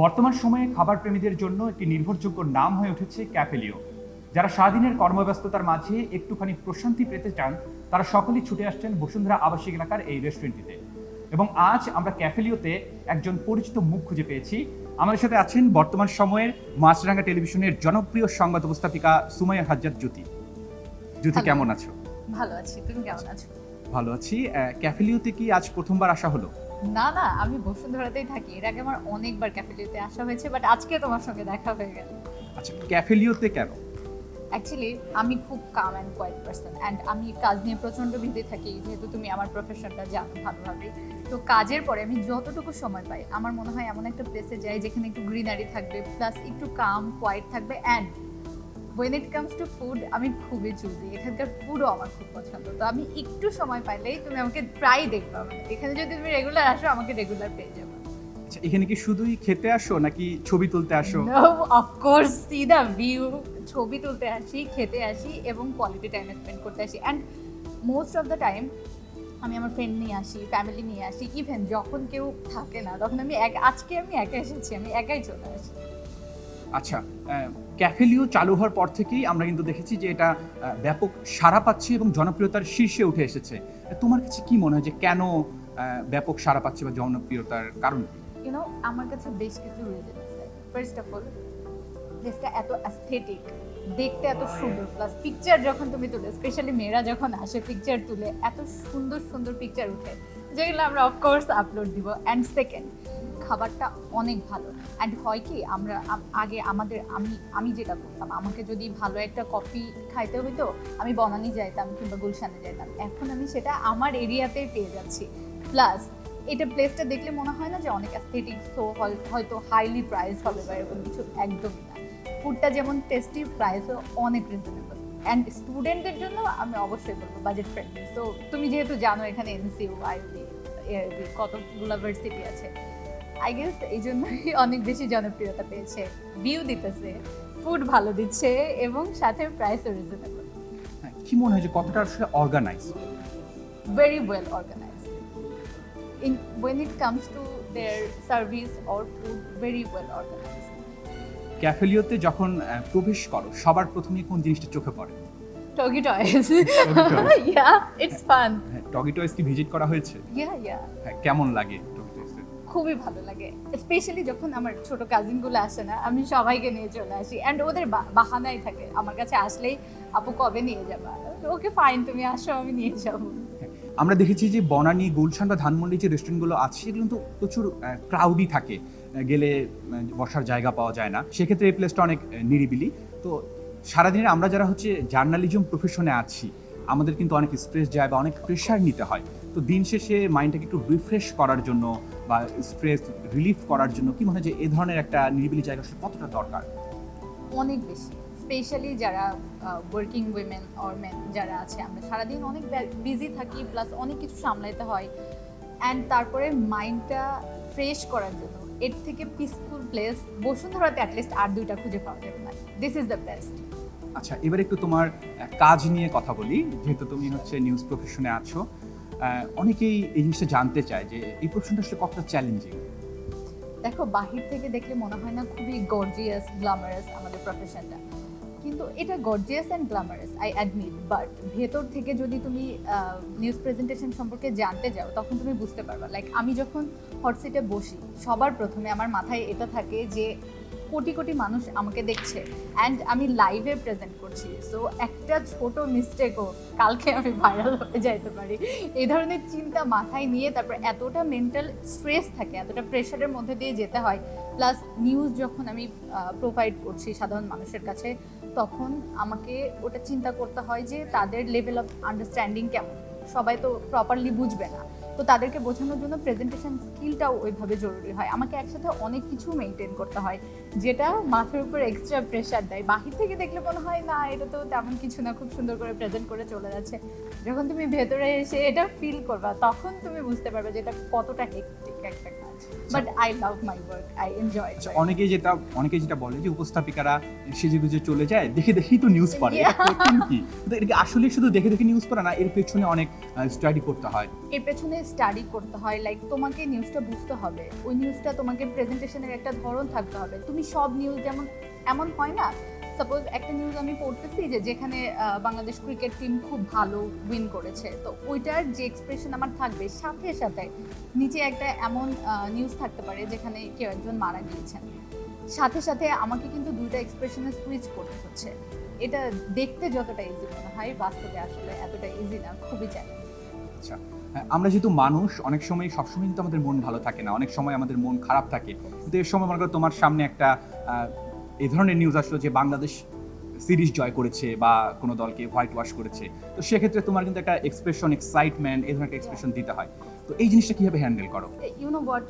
বর্তমান সময়ে খাবার প্রেমীদের জন্য একটি নির্ভরযোগ্য নাম হয়ে উঠেছে ক্যাফেলিও যারা সারাদিনের কর্মব্যস্ততার মাঝে একটুখানি প্রশান্তি পেতে চান তারা সকলেই ছুটে আসছেন বসুন্ধরা আবাসিক এলাকার এই রেস্টুরেন্টটিতে। এবং আজ আমরা ক্যাফেলিওতে একজন পরিচিত মুখ খুঁজে পেয়েছি। আমাদের সাথে আছেন বর্তমান সময়ের মাছরাঙ্গা টেলিভিশনের জনপ্রিয় সংবাদ উপস্থাপিকা সুমাইয়া হাজ্জাদ জ্যোতি। জ্যোতি কেমন আছো? ভালো আছি। তুমি কেমন আছো? ভালো আছি। ক্যাফেলিওতে কি আজ প্রথমবার আসা হলো? না না আমি বসুন্ধরাতেই থাকি। এর আগে আমার অনেকবার ক্যাফেটেরিয়াতে আসা হয়েছে বাট আজকে তোমার সঙ্গে দেখা হয়ে গেল। আচ্ছা ক্যাফেলিওতে কেন? অ্যাকচুয়ালি আমি খুব calm and quiet person and আমি কাজ নিয়ে প্রচণ্ড বিজি থাকি যেহেতু তুমি আমার প্রফেশনটা জানো ভালোভাবে তো কাজের পরে আমি যতটুকু সময় পাই আমার মনে হয় এমন একটা প্লেসে যাই যেখানে একটু গ্রিনারি থাকবে প্লাস একটু কাম কোয়াইট থাকবে and when it comes to food আমি খুবই চুজি এখানকার ফুডও আমার খুব পছন্দ। তো আমি একটু সময় পাইলেই তুমি আমাকে প্রায় দেখবা। মানে এখানে যদি তুমি রেগুলার আসো আমাকে রেগুলার পেয়ে যাবে। আচ্ছা এখানে কি শুধুই খেতে আসো নাকি ছবি তুলতে আসো? অফকোর্স সি দ্য ভিউ ছবি তুলতে আসি খেতে আসি এবং কোয়ালিটি টাইম স্পেন্ড করতে আসি। And most of the time আমি আমার ফ্রেন্ড নিয়ে আসি ফ্যামিলি নিয়ে আসি। ইভেন যখন কেউ থাকে না তখন আমি এক আজকে আমি একা এসেছি আমি একাই চলে আসি। আচ্ছা ক্যাফেলিও চালু হওয়ার পর থেকেই আমরা কিন্তু দেখেছি যে এটা ব্যাপক সাড়া পাচ্ছে এবং জনপ্রিয়তার শীর্ষে উঠে এসেছে। তোমার কাছে কি মনে হয় যে কেন ব্যাপক সাড়া পাচ্ছে বা জনপ্রিয়তার কারণ কি? ইউনো আমার কাছে বেশ কিছু রিজন আছে। ফার্স্ট অফ অল প্লেসটা এত অ্যাস্থেটিক দেখতে এত সুন্দর প্লাস পিকচার যখন তুমি তুলে স্পেশালি মেয়েরা যখন আসে পিকচার তুলে, এত সুন্দর সুন্দর পিকচার উঠে। যেগুলো আমরা অফকোর্স আপলোড দিব। অ্যান্ড সেকেন্ড খাবারটা অনেক ভালো। অ্যান্ড হয় কি, আমরা আগে আমাদের, আমি আমি যেটা করতাম, আমাকে যদি ভালো একটা কফি খাইতে হইতো, আমি বনানি যাইতাম কিংবা গুলশানে যাইতাম। এখন আমি সেটা আমার এরিয়াতেই পেয়ে যাচ্ছি। প্লাস এটা প্লেসটা দেখলে মনে হয় না যে অনেক অ্যাস্থেটিক সো হয়তো হাইলি প্রাইস হবে বা এরকম কিছু একদমই না। ফুডটা যেমন টেস্টি প্রাইসও অনেক রিজনেবল অ্যান্ড স্টুডেন্টদের জন্য আমি অবশ্যই বলব বাজেট ফ্রেন্ডলি সো তুমি যেহেতু জানো এখানে এনসিউ আইবি কতগুলো ভার্সিটি আছে। আই গেস এই জন্যই অনেক বেশি জনপ্রিয়তা পেয়েছে ভিউ দিতেছে ফুড ভালো দিচ্ছে এবং সাথে প্রাইসও রিজনেবল হ্যাঁ, কি মনে হয় যে কতটা আসলে organize very well organized. In when it comes to their service or food, very well organized. ক্যাফেলিওতে যখন প্রবেশ করো সবার প্রথমে কোন জিনিসটা চোখে পড়ে টগি yeah, it's fun. হ্যাঁ টগি টয়েস কি ভিজিট করা হয়েছে yeah. হ্যাঁ কেমন লাগে টয়েসে খুবই ভালো লাগে। স্পেশালি যখন আমার ছোট কাজিনগুলো আসে না, আমি সবাইকে নিয়ে চলে আসি। অ্যান্ড ওদের বাহানাই থাকে। আমার কাছে আসলেই, আপু, কবে নিয়ে যাবা? ওকে ফাইন তুমি আসো, আমি নিয়ে যাব। আমরা দেখেছি যে বনানী, গুলশান বা ধানমন্ডি যে রেস্টুরেন্টগুলো আছে, সেগুলো কিন্তু প্রচুর ক্রাউডই থাকে। গেলে বসার জায়গা পাওয়া যায় না। সেক্ষেত্রে এই প্লেসটা অনেক নিরিবিলি। তো সারাদিনের আমরা যারা হচ্ছে জার্নালিজম প্রফেশনে আছি, আমাদের কিন্তু অনেক স্ট্রেস যায় বা অনেক প্রেশার নিতে হয়। তো দিন শেষে মাইন্ডটাকে একটু রিফ্রেশ করার জন্য বা স্ট্রেস রিলিফ করার জন্য কি মনে হয় যে এ ধরনের একটা নিরিবিলি জায়গা আসলে কতটা দরকার? অনেক বেশি। স্পেশালি যারা ওয়ার্কিং উইমেন অর মেন যারা আছে আমরা সারাদিন অনেক বিজি থাকি প্লাস অনেক কিছু সামলাইতে হয়। অ্যান্ড তারপরে মাইন্ডটা ফ্রেশ করার জন্য এর থেকে পিসফুল প্লেস বসুন্ধরাতে অ্যাটলিস্ট আর দুইটা খুঁজে পাওয়া যাবে না। দিস ইজ দ্য বেস্ট আচ্ছা এবার একটু তোমার কাজ নিয়ে কথা বলি। যেহেতু তুমি হচ্ছে নিউজ প্রফেশনে আছো অনেকেই এই জিনিসটা জানতে চায় যে এই প্রফেশনটা আসলে কতটা চ্যালেঞ্জিং দেখো, বাহির থেকে দেখলে মনে হয় না খুবই গর্জিয়াস গ্ল্যামারাস আমাদের প্রফেশনটা কিন্তু এটা gorgeous and glamorous I admit but ভেতর থেকে যদি তুমি নিউজ প্রেজেন্টেশন সম্পর্কে জানতে যাও, তখন তুমি বুঝতে পারবা। লাইক আমি যখন হট সিটে বসি, সবার প্রথমে আমার মাথায় এটা থাকে যে কোটি কোটি মানুষ আমাকে দেখছে অ্যান্ড আমি লাইভে প্রেজেন্ট করছি। সো একটা ছোট মিস্টেকও কালকে আমি ভাইরাল হয়ে যাইতে পারি। এই ধরনের চিন্তা মাথায় নিয়ে তারপর এতটা মেন্টাল স্ট্রেস থাকে, এতটা প্রেশারের মধ্যে দিয়ে যেতে হয়। প্লাস নিউজ যখন আমি প্রোভাইড করছি সাধারণ মানুষের কাছে, তখন আমাকে ওটা চিন্তা করতে হয় যে তাদের লেভেল অফ আন্ডারস্ট্যান্ডিং কেমন? সবাই তো প্রপারলি বুঝবে না। তো তাদেরকে বোঝানোর জন্য প্রেজেন্টেশন স্কিলটাও ওইভাবে জরুরি হয়। আমাকে একসাথে অনেক কিছু মেনটেন করতে হয়, যেটা মাথার উপর এক্সট্রা প্রেশার দেয়। বাহির থেকে দেখলে মনে হয়, না, এটা তো তেমন কিছু না, খুব সুন্দর করে প্রেজেন্ট করে চলে যাচ্ছে। যখন তুমি ভেতরে এসে এটা ফিল করবা, তখন তুমি বুঝতে পারবে যে এটা কতটা হেক্টিক একটা কাজ। But I love my work I enjoy অনেকেই যেটা অনেকেই যেটা বলে যে উপস্থাপিকারা সেজে গুজে চলে যায় দেখে দেখেই তো নিউজ পড়ে। কি? এটা আসলে শুধু দেখে দেখে নিউজ পড়া না এর পেছনে অনেক স্টাডি করতে হয়। এর পেছনে স্টাডি করতে হয় লাইক তোমাকে নিউজটা বুঝতে হবে। ওই নিউজটা তোমাকে প্রেজেন্টেশনের একটা ধরন থাকতে হবে। তুমি সব নিউজ যেমন এমন হয় না সাপোজ একটা নিউজ আমি পড়তেছি যে যেখানে বাংলাদেশ ক্রিকেট টিম খুব ভালো উইন করেছে। তো ওইটার যে এক্সপ্রেশন আমার থাকবে সাথে সাথে নিচে একটা এমন নিউজ থাকতে পারে যেখানে কেউ একজন মারা গিয়েছেন। সাথে সাথে আমাকে কিন্তু দুইটা এক্সপ্রেশনে সুইচ করতে হচ্ছে। এটা দেখতে যতটা ইজি মনে হয় বাস্তবে আসলে এতটা ইজি না খুবই চ্যালেঞ্জ আচ্ছা হ্যাঁ, আমরা যেহেতু মানুষ অনেক সময় সবসময় কিন্তু আমাদের মন ভালো থাকে না অনেক সময় আমাদের মন খারাপ থাকে। কিন্তু এর সময় মনে করো তোমার সামনে একটা এই ধরনের নিউজ আসলো যে বাংলাদেশ সিরিজ জয় করেছে বা কোনো দলকে হোয়াইট ওয়াশ করেছে। তো সেক্ষেত্রে তোমার কিন্তু একটা এক্সপ্রেশন এক্সাইটমেন্ট এই ধরনের একটা এক্সপ্রেশন দিতে হয়। তো এই জিনিসটা কীভাবে হ্যান্ডেল করো? You know what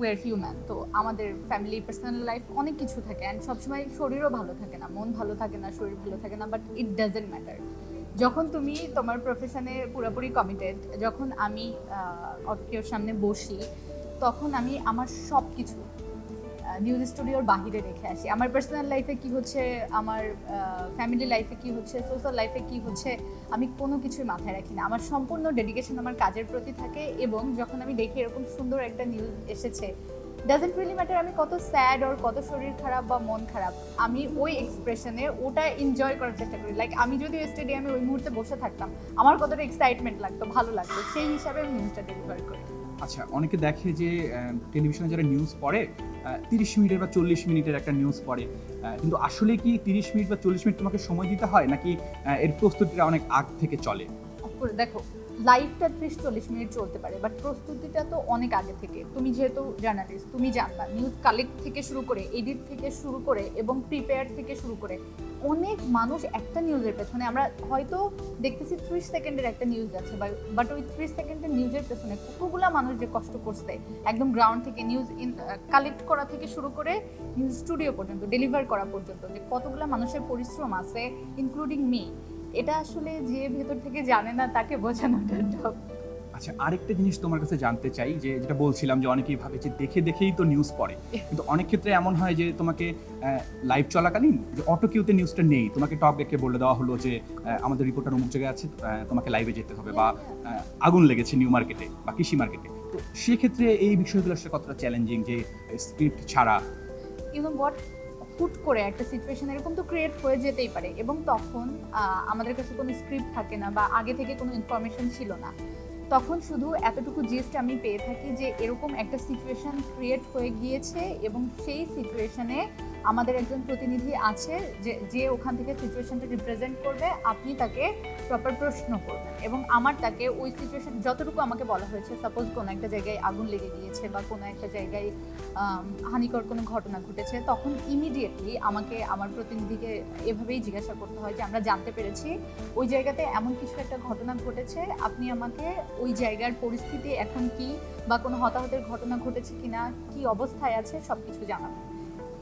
we're human তো আমাদের ফ্যামিলি পার্সোনাল লাইফ অনেক কিছু থাকে। অ্যান্ড সবসময় শরীরও ভালো থাকে না, মন ভালো থাকে না, শরীর ভালো থাকে না বাট ইট ডাজেন্ট ম্যাটার যখন তুমি তোমার প্রফেশনে পুরোপুরি কমিটেড যখন আমি অকের সামনে বসি, তখন আমি আমার সব কিছু নিউজ স্টুডিওর বাহিরে রেখে আসি। আমার পার্সোনাল লাইফে কি হচ্ছে, আমার ফ্যামিলি লাইফে কি হচ্ছে সোশ্যাল লাইফে কি হচ্ছে, আমি কোনো কিছুই মাথায় রাখি না। আমার সম্পূর্ণ ডেডিকেশন আমার কাজের প্রতি থাকে এবং যখন আমি দেখি এরকম সুন্দর একটা নিউজ এসেছে ডাজেন্ট রিয়েলি ম্যাটার আমি কত স্যাড ওর কত শরীর খারাপ বা মন খারাপ, আমি ওই এক্সপ্রেশনে ওটা এনজয় করার চেষ্টা করি। লাইক আমি যদি ওই স্টেডিয়ামে ওই মুহূর্তে বসে থাকতাম, আমার কতটা এক্সাইটমেন্ট লাগতো, ভালো লাগতো, সেই হিসাবে আমি নিউজটা ডেলিভার করি। আচ্ছা অনেকে দেখে যে টেলিভিশনে যারা নিউজ পড়ে তিরিশ মিনিটের বা চল্লিশ মিনিটের একটা নিউজ পড়ে। কিন্তু আসলে কি তিরিশ মিনিট বা চল্লিশ মিনিট তোমাকে সময় দিতে হয়? নাকি এর প্রস্তুতিটা অনেক আগ থেকে চলে? অফকোর্স দেখো লাইভটা ত্রিশ চল্লিশ মিনিট চলতে পারে বাট প্রস্তুতিটা তো অনেক আগে থেকে। তুমি যেহেতু জার্নালিস্ট তুমি জানবা নিউজ কালেক্ট থেকে শুরু করে এডিট থেকে শুরু করে এবং প্রিপেয়ার থেকে শুরু করে, অনেক মানুষ একটা নিউজের পেছনে, আমরা হয়তো দেখতেছি ত্রিশ সেকেন্ডের একটা নিউজ আছে বাট ওই ত্রিশ সেকেন্ডের নিউজের পেছনে কতগুলা মানুষ যে কষ্ট করছে, একদম গ্রাউন্ড থেকে নিউজ কালেক্ট করা থেকে শুরু করে নিউজ স্টুডিও পর্যন্ত ডেলিভার করা পর্যন্ত, যে কতগুলা মানুষের পরিশ্রম আছে ইনক্লুডিং মি এটা আসলে যে ভেতর থেকে জানে না তাকে বোঝানোটা tough। আচ্ছা আরেকটা জিনিস তোমার কাছে জানতে চাই যে যেটা বলছিলাম যে অনেকেই ভাবে যে দেখে দেখেই তো নিউজ পড়ে। কিন্তু অনেক ক্ষেত্রে এমন হয় যে তোমাকে লাইভ চলাকালীন যে অটো কিউতে নিউজটা নেই তোমাকে টপ দেখে বলে দেওয়া হলো যে আমাদের রিপোর্টার অমুক জায়গায় আছে তোমাকে লাইভে যেতে হবে বা আগুন লেগেছে নিউ মার্কেটে বা কৃষি মার্কেটে তো সেক্ষেত্রে এই বিষয়গুলো আসলে কতটা চ্যালেঞ্জিং যে স্ক্রিপ্ট ছাড়া? ইউ হোয়াট হুট করে একটা সিচুয়েশন এরকম তো ক্রিয়েট হয়ে যেতেই পারে এবং তখন আমাদের কাছে কোনো স্ক্রিপ্ট থাকে না বা আগে থেকে কোনো ইনফরমেশন ছিল না। তখন শুধু এতটুকু জিস্ট আমি পেয়ে থাকি যে এরকম একটা সিচুয়েশন ক্রিয়েট হয়ে গিয়েছে এবং সেই সিচুয়েশনে আমাদের একজন প্রতিনিধি আছে যে যে ওখান থেকে সিচুয়েশনটা রিপ্রেজেন্ট করবে, আপনি তাকে প্রপার প্রশ্ন করবেন। এবং আমার তাকে ওই সিচুয়েশন যতটুকু আমাকে বলা হয়েছে সাপোজ কোনো একটা জায়গায় আগুন লেগে গিয়েছে বা কোনো একটা জায়গায় হানিকর কোনো ঘটনা ঘটেছে, তখন ইমিডিয়েটলি আমাকে, আমার প্রতিনিধিকে এভাবেই জিজ্ঞাসা করতে হয় যে, আমরা জানতে পেরেছি, ওই জায়গাতে এমন কিছু একটা ঘটনা ঘটেছে, আপনি আমাকে ওই জায়গার পরিস্থিতি এখন কি বা কোনো হতাহতের ঘটনা ঘটেছে কিনা, কি অবস্থায় আছে সব কিছু জানাবেন।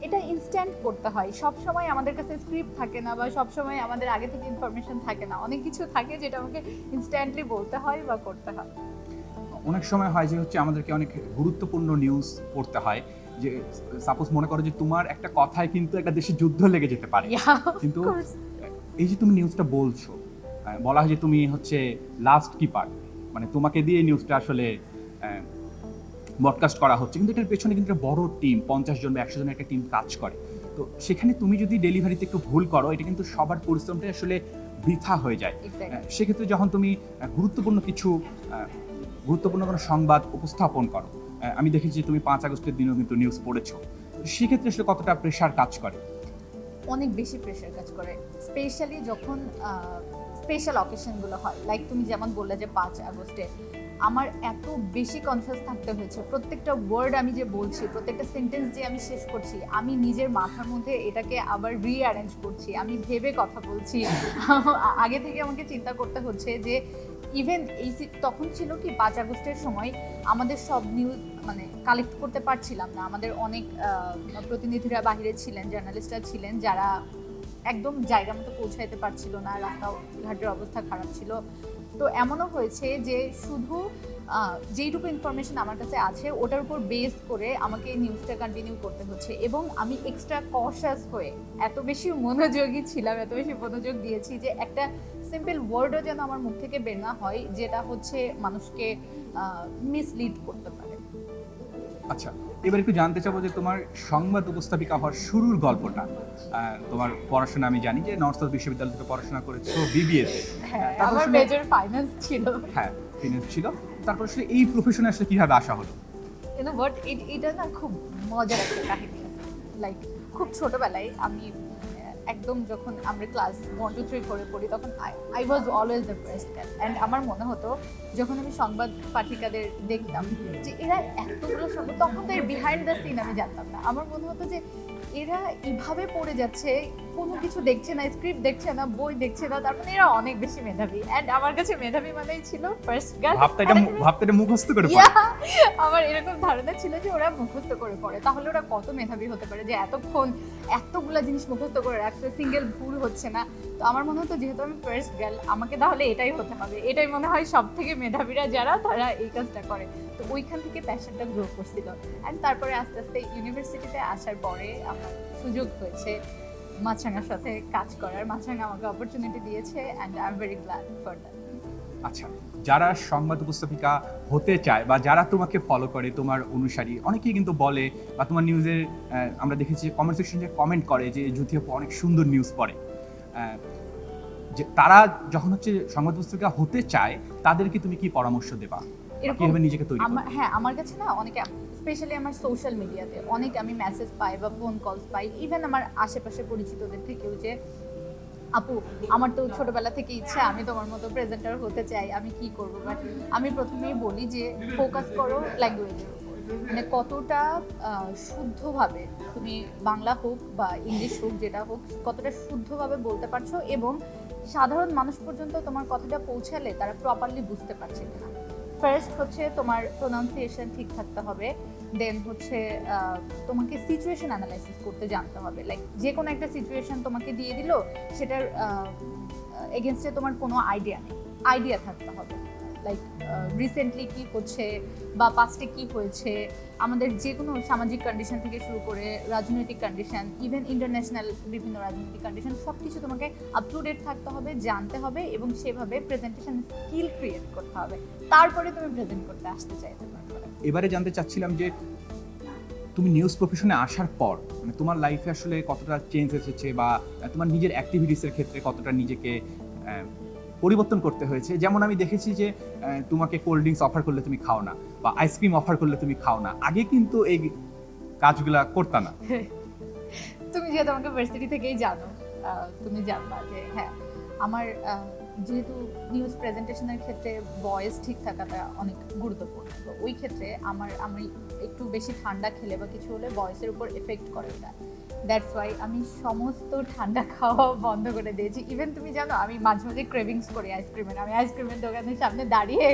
এটা ইনস্ট্যান্ট করতে হয়। সব সময় আমাদের কাছে স্ক্রিপ্ট থাকে না বা সব সময় আমাদের আগে থেকে ইনফরমেশন থাকে না। অনেক কিছু থাকে যেটা আমাকে ইনস্ট্যান্টলি বলতে হয় বা করতে হয়। অনেক সময় হয় যে হচ্ছে আমাদেরকে অনেক গুরুত্বপূর্ণ নিউজ পড়তে হয় যে সাপোজ মনে করো যে তোমার একটা কথায় কিন্তু একটা দেশে যুদ্ধ লেগে যেতে পারে। কিন্তু এই যে তুমি নিউজটা বলছো বলা হয় যে তুমি হচ্ছে লাস্ট কিপার মানে তোমাকে দিয়ে নিউজটা আসলে ব্রডকাস্ট করা হচ্ছে। কিন্তু এটার পেছনে কিন্তু একটা বড় টিম পঞ্চাশ জন বা একশো জনের একটা টিম কাজ করে। তো সেখানে তুমি যদি ডেলিভারিতে একটু ভুল করো এটা কিন্তু সবার পরিশ্রমটাই আসলে বৃথা হয়ে যায়. আহ, সেক্ষেত্রে যখন তুমি গুরুত্বপূর্ণ কিছু গুরুত্বপূর্ণ কোনো সংবাদ উপস্থাপন করো আমি দেখেছি তুমি পাঁচ আগস্টের দিনেও কিন্তু নিউজ পড়েছো। তো সেক্ষেত্রে আসলে কতটা প্রেশার কাজ করে? অনেক বেশি প্রেশার কাজ করে। স্পেশালি যখন স্পেশাল অকেশনগুলো হয় লাইক তুমি যেমন বললে যে পাঁচ আগস্টে আমার এত বেশি কনফিউজ থাকতে হয়েছে। প্রত্যেকটা ওয়ার্ড আমি যে বলছি, প্রত্যেকটা সেন্টেন্স যে আমি শেষ করছি, আমি নিজের মাথার মধ্যে এটাকে আবার রিঅ্যারেঞ্জ করছি। আমি ভেবে কথা বলছি। আগে থেকে আমাকে চিন্তা করতে হচ্ছে যে ইভেন এই তখন ছিল কি, পাঁচ আগস্টের সময় আমাদের সব নিউজ মানে কালেক্ট করতে পারছিলাম না। আমাদের অনেক প্রতিনিধিরা বাইরে ছিলেন জার্নালিস্টরা ছিলেন, যারা একদম জায়গা মতো পৌঁছাইতে পারছিল না। রাস্তাঘাটের অবস্থা খারাপ ছিল। তো এমনও হয়েছে যে শুধু যেইটুকু ইনফরমেশন আমার কাছে আছে, ওটার উপর বেস করে আমাকে নিউজটা কন্টিনিউ করতে হচ্ছে। এবং আমি এক্সট্রা কশাস হয়ে এত বেশি মনোযোগী ছিলাম, এত বেশি মনোযোগ দিয়েছি যে একটা সিম্পল ওয়ার্ডও যেন আমার মুখ থেকে বের না হয়, যেটা হচ্ছে মানুষকে মিসলিড করতে পারে। আচ্ছা এবার একটু জানতে চাবো যে তোমার সংবাদ উপস্থাপিকা হওয়ার শুরুর গল্পটা। তোমার পড়াশোনা আমি জানি যে নর্থ সাউথ বিশ্ববিদ্যালয় থেকে পড়াশোনা করেছ বিবিএস হ্যাঁ আমার শুনে- মেজর ফাইন্যান্স ছিল। হ্যাঁ ফিনান্স ছিল। তারপর আসলে এই প্রফেশনে আসলে কীভাবে আসা হলো? ইউ নো হোয়াট এটা না খুব মজার একটা কাহিনী। লাইক খুব ছোটবেলায় আমি একদম যখন আমরা ক্লাস ওয়ান টু থ্রি করে পড়ি, তখন I was always the best and আমার মনে হতো, যখন আমি সংবাদ পাঠিকাদের দেখতাম, যে এরা এতগুলো সংবাদ, তখন তো এর বিহাইন্ড দ্য সিন আমি জানতাম না। আমার মনে হতো যে এরা এভাবে পড়ে যাচ্ছে কোনো কিছু দেখছে না স্ক্রিপ্ট দেখছে না বই দেখছে না তার মানে এরা অনেক বেশি মেধাবী। অ্যান্ড আমার কাছে মেধাবী মানেই ছিল ফার্স্ট গার্ল ভাবতে এটা ভাবতে এটা মুখস্থ করে পড়ো। আমার এরকম ধারণা ছিল যে ওরা মুখস্থ করে পড়ে। তাহলে ওরা কত মেধাবী হতে পারে? যে এতক্ষণ এতগুলা জিনিস মুখস্থ করে রাখছে সিঙ্গেল ভুল হচ্ছে না। তো আমার মনে হতো যেহেতু আমি ফার্স্ট গার্ল আমাকে তাহলে এটাই হতে হবে। এটাই মনে হয় সব থেকে মেধাবীরা যারা তারা এই কাজটা করে। তো ওইখান থেকে প্যাশনটা গ্রো করছিল। অ্যান্ড তারপরে আস্তে আস্তে ইউনিভার্সিটিতে আসার পরে আমার সুযোগ হয়েছে। মাছরাঙার সাথে কাজ করার মাছরাঙা আমাকে অপরচুনিটি দিয়েছে and I am very glad for that আচ্ছা যারা সংবাদ উপস্থাপিকা হতে চায় বা যারা তোমাকে ফলো করে, তোমার অনুসারী, অনেকেই কিন্তু বলে বা তোমার নিউজের আমরা দেখেছি কমেন্ট সেকশনে কমেন্ট করে যে আপু অনেক সুন্দর নিউজ পড়ে। যে তারা যখন হচ্ছে সংবাদ উপস্থাপিকা হতে চায়, তাদেরকে তুমি কি পরামর্শ দেবা? এরকম নিজেকে তৈরি আমার হ্যাঁ আমার কাছে না অনেকে স্পেশালি আমার সোশ্যাল মিডিয়াতে অনেক আমি মেসেজ পাই বা ফোন কলস পাই ইভেন আমার আশেপাশে পরিচিতদের থেকেও যে আপু আমার তো ছোটবেলা থেকে ইচ্ছা আমি তোমার মতো প্রেজেন্টার হতে চাই আমি কি করব? বাট আমি প্রথমেই বলি যে ফোকাস করো ল্যাঙ্গুয়েজের মানে কতটা শুদ্ধভাবে তুমি বাংলা হোক বা ইংলিশ হোক যেটা হোক কতটা শুদ্ধভাবে বলতে পারছ এবং সাধারণ মানুষ পর্যন্ত তোমার কথাটা পৌঁছালে তারা প্রপারলি বুঝতে পারছে কিনা। ফার্স্ট হচ্ছে তোমার প্রোনাউন্সিয়েশন ঠিক থাকতে হবে দেন হচ্ছে তোমাকে সিচুয়েশন অ্যানালাইসিস করতে জানতে হবে। লাইক যে কোনো একটা সিচুয়েশন তোমাকে দিয়ে দিল, সেটার এগেনস্টে তোমার কোনো আইডিয়া নেই। আইডিয়া থাকতে হবে। লাইক রিসেন্টলি কি হচ্ছে বা পাস্টে কি হয়েছে, আমাদের যে কোনো সামাজিক কন্ডিশন থেকে শুরু করে রাজনৈতিক কন্ডিশন ইভেন ইন্টারন্যাশনাল বিভিন্ন রাজনৈতিক কন্ডিশন সব কিছু তোমাকে আপ টু ডেট থাকতে হবে, জানতে হবে এবং সেভাবে প্রেজেন্টেশন স্কিল ক্রিয়েট করতে হবে। তারপরে তুমি প্রেজেন্ট করতে আসতে চাইতে পারবে। এবারে জানতে চাচ্ছিলাম যে তুমি নিউজ প্রফেশনে আসার পর মানে তোমার লাইফে আসলে কতটা চেঞ্জ এসেছে বা তোমার নিজের অ্যাক্টিভিটিসের ক্ষেত্রে কতটা নিজেকে পরিবর্তন করতে হয়েছে। যেমন আমি দেখেছি যে তোমাকে কোল্ড ড্রিঙ্কস অফার করলে তুমি খাও না, বা আইসক্রিম অফার করলে তুমি খাও না। আগে কিন্তু এই কাজগুলা করতা না। তুমি যেহেতু আমাকে ভার্সিটি থেকেই জানো তুমি জানবা যে হ্যাঁ আমার যেহেতু নিউজ প্রেজেন্টেশনের ক্ষেত্রে ভয়েস ঠিক থাকাটা অনেক গুরুত্বপূর্ণ। তো ওই ক্ষেত্রে আমার, আমি একটু বেশি ঠান্ডা খেলে বা কিছু হলে ভয়েসের উপর এফেক্ট করে ওটা দ্যাটস ওয়াই আমি সমস্ত ঠান্ডা খাওয়া বন্ধ করে দিয়েছি। ইভেন তুমি জানো, আমি মাঝে মাঝে ক্রেভিংস করি আইসক্রিমের আমি আইসক্রিমের দোকানের সামনে দাঁড়িয়ে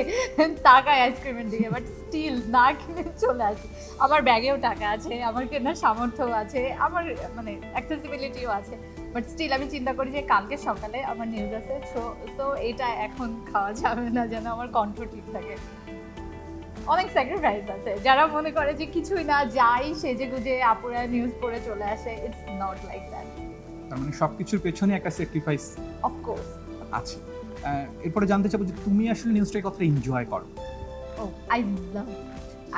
তাকাই আইসক্রিমের দিকে বাট স্টিল না কিনে চলে আসি। আমার ব্যাগেও টাকা আছে, আমার কেনার সামর্থ্য আছে, আমার মানে অ্যাক্সেসিবিলিটিও আছে। বাট স্টিল আমি চিন্তা করি যে কালকে সকালে আমার নিউজ আছে সো সো এটা এখন খাওয়া যাবে না যেন আমার কণ্ঠ ঠিক থাকে। অনেক স্যাক্রিফাইস আছে। যারা মনে করে যে কিছুই না যাই সেজে গুজে আপুরা নিউজ পড়ে চলে আসে ইটস নট লাইক দ্যাট তার মানে সবকিছুর পেছনে একটা স্যাক্রিফাইস অফকোর্স আছে। এরপরে জানতে চাবো যে তুমি আসলে নিউজটাকে কতটা এনজয় করো? ও I love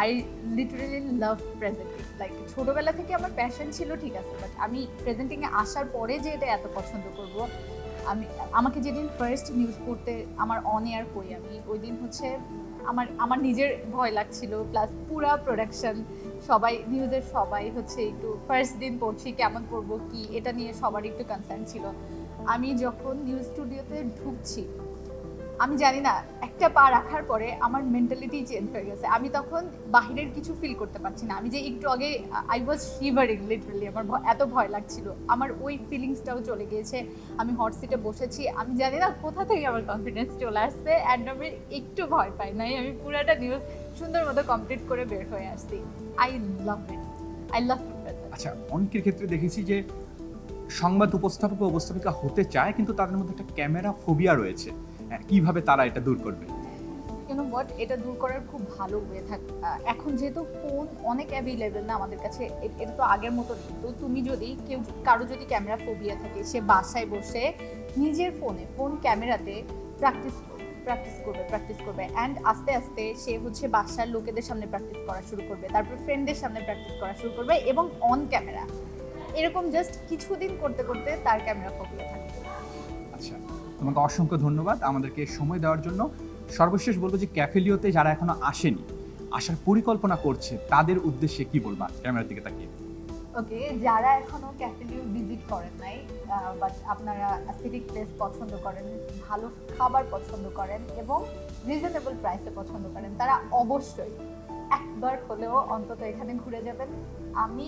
I literally love presenting like ছোটবেলা থেকে আমার প্যাশন ছিল ঠিক আছে বাট আমি প্রেজেন্টিংয়ে আসার পরে যে এটা এত পছন্দ করব আমি, আমাকে যেদিন ফার্স্ট নিউজ পড়তে আমার অন এয়ার করি আমি ওই দিন হচ্ছে আমার আমার নিজের ভয় লাগছিল প্লাস পুরা প্রোডাকশন সবাই নিউজের সবাই হচ্ছে একটু ফার্স্ট দিন পড়ছি, কেমন পড়ব কি, এটা নিয়ে সবার একটু কনসার্ন ছিল। আমি যখন নিউজ স্টুডিওতে ঢুকছি আমি জানি না, একটা পা রাখার পরে আমার মেন্টালিটি চেঞ্জ হয়ে গেছে। আমি তখন বাহিরের কিছু ফিল করতে পারছি না। আমি যে একটু আগে আই ওয়াজ শিভারিং লিটারালি আমার এত ভয় লাগছিল। আমার ওই ফিলিংসটাও চলে গিয়েছে। আমি হট সিটে বসেছি। আমি জানি না কোথা থেকে আমার কনফিডেন্স চলে আসছে। অ্যান্ড আমি একটু ভয় পাই নাই। আমি পুরাটা নিউজ সুন্দর মতো কমপ্লিট করে বের হয়ে আসছি। I love it I love আচ্ছা অনেকের ক্ষেত্রে দেখেছি যে সংবাদ উপস্থাপক উপস্থাপিকা হতে চায়, কিন্তু তাদের মধ্যে একটা ক্যামেরা ফোবিয়া রয়েছে। কীভাবে তারা এটা দূর করবে? কেন হোয়াট এটা দূর করার খুব ভালো ওয়ে থাক এখন যেহেতু ফোন অনেক অ্যাভেলেবেল না আমাদের কাছে এটা তো আগের মতো নেই। তো তুমি যদি কেউ কারও যদি ক্যামেরা ফোবিয়া থাকে, সে বাসায় বসে নিজের ফোনে ফোন ক্যামেরাতে প্র্যাকটিস প্র্যাকটিস করবে প্র্যাকটিস করবে। অ্যান্ড আস্তে আস্তে সে হচ্ছে বাসার লোকেদের সামনে প্র্যাকটিস করা শুরু করবে, তারপর ফ্রেন্ডদের সামনে প্র্যাকটিস করা শুরু করবে এবং অন ক্যামেরা এরকম জাস্ট কিছুদিন করতে করতে তার ক্যামেরা ফোবিয়া থাকবে তোমাকে অসংখ্য ধন্যবাদ আমাদেরকে সময় দেওয়ার জন্য। সর্বশেষ বলব যে ক্যাফেলিওতে যারা এখনও আসেনি, আসার পরিকল্পনা করছে, তাদের উদ্দেশ্যে কি বলবা? ক্যামেরার দিকে তাকিয়ে। ওকে, যারা এখনও ক্যাফেলিও ভিজিট করেন নাই বাট আপনারা অ্যাসিডিক প্লেস পছন্দ করেন, ভালো খাবার পছন্দ করেন এবং রিজনেবল প্রাইসে পছন্দ করেন, তারা অবশ্যই একবার হলেও অন্তত এখানে ঘুরে যাবেন। আমি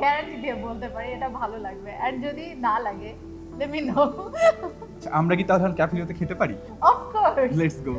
গ্যারান্টি দিয়ে বলতে পারি, এটা ভালো লাগবে। আর যদি না লাগে লেট মি নো আমরা কি তাহলে ক্যাফিলিওতে খেতে পারি? Of course let's go